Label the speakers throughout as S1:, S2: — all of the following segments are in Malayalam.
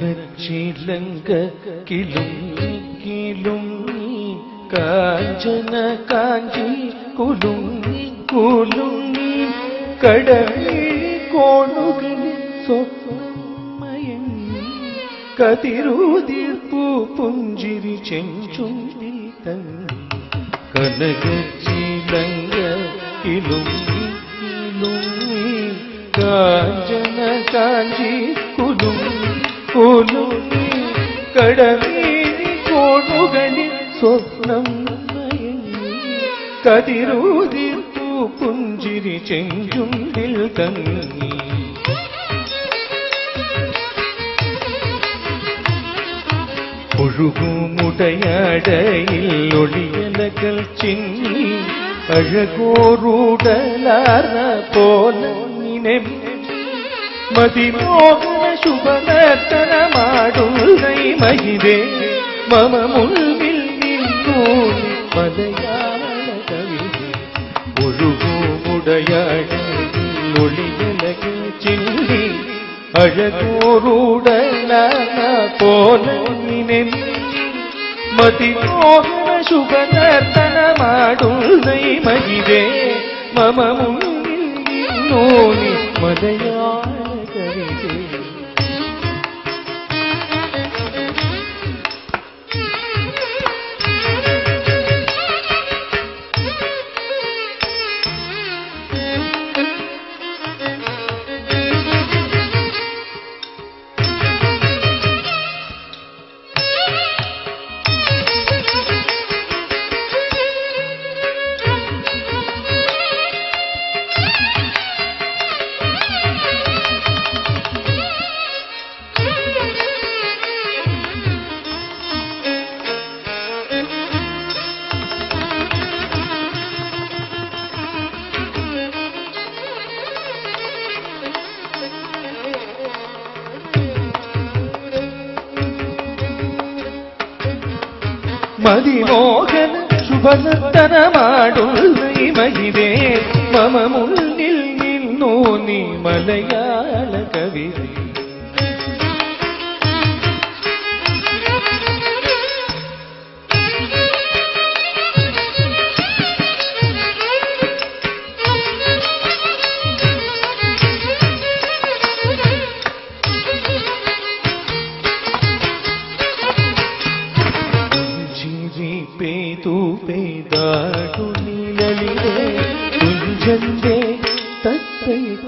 S1: ചിലങ്ക കിലുങ്ങി കിലുങ്ങി കാഞ്ചന കാഞ്ചി കുലുങ്ങി കുലുങ്ങി കടലിൽ കോണുകളിൽ സ്വപ്നമയങ്ങി കതിരൂതിർപ്പൂ പുഞ്ചിരി ചെഞ്ചുണ്ടിൽ തങ്ങി കനകച്ചിലങ്ക കിലുങ്ങി കാഞ്ചന കാഞ്ചി കുലുങ്ങി കടമേരി കോണുകളിൽ സ്വപ്നം കതിരൂതിൽ പുഞ്ചിരി ചെഞ്ചുണ്ടിൽ തങ്ങി. ഒഴുകുമുടയടയിൽ ഒളിയലകൾ ചിന്നി അഴകോറൂടലാർന്ന പോലെ മതിമോഹന ശുഭനർത്തനമാടുന്നൈ മഹിതേ മമ മുൻപിൽ നിന്നു മലയാള കവിതേ ഒഴുകുമുടയടയിൽ ഒളിയലകൾ ചിന്നി അഴകോറൂടലാർന്ന പോലെ മതിമോഹന ശുഭനർത്തനമാടുന്നൈ മഹിതേ മമ മുന്നിൽ നിന്നോനി മലയാള കവിതേ മതിമോഹന ശുഭനർത്തനമാടുന്നൈ മഹിതേ മമ മുന്നിൽ നിന്നു നീ മലയാള കവിതേ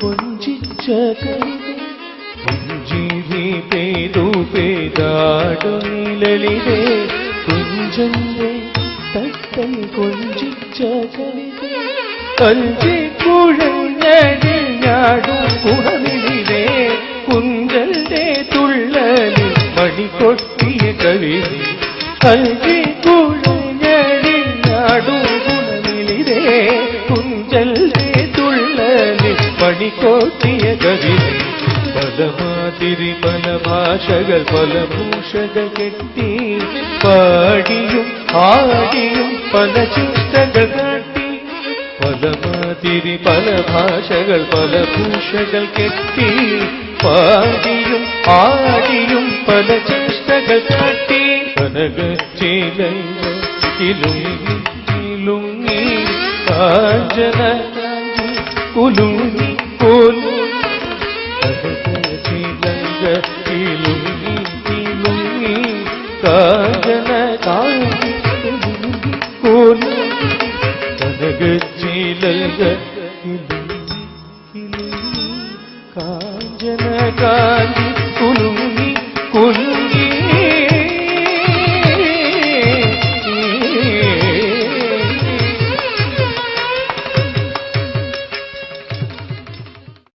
S1: കൊഞ്ചിച്ച കൈതേ പുഞ്ചിരി പേതു പേതാടു നിലലിലെ കുഞ്ചന്റെ തത്തൈ കൊഞ്ചിച്ച കവിതേ കഞ്ചി കുഴഞ്ഞടിൽ ഞാടും കുടമിലെ കുഞ്ചന്റെ തുള്ളലിൽ മണിക്കൊട്ടിയ കവിതേ കഞ്ചി കുഴഞ്ഞടിഞ്ഞാടും തുള്ളലി പണിക്കോട്ടിയ പദമാതിരി പല ഭാഷകൾ പല ഭൂഷകൾ കെട്ടി പാടിയും ആടിയും പല ചിന്തകൾ കാട്ടി. പദമാതിരി പല ഭാഷകൾ പല ഭൂഷകൾ കെട്ടി പാടിയും ആടിയും പല ചിന്തകൾ കാട്ടി. കിലുങ്ങി കാഞ്ചന കാഞ്ചി കുലുങ്ങി കുലുങ്ങി കനകച്ചിലങ്ക കിലുങ്ങി കിലുങ്ങി കാഞ്ചന കാജന കുലുങ്ങി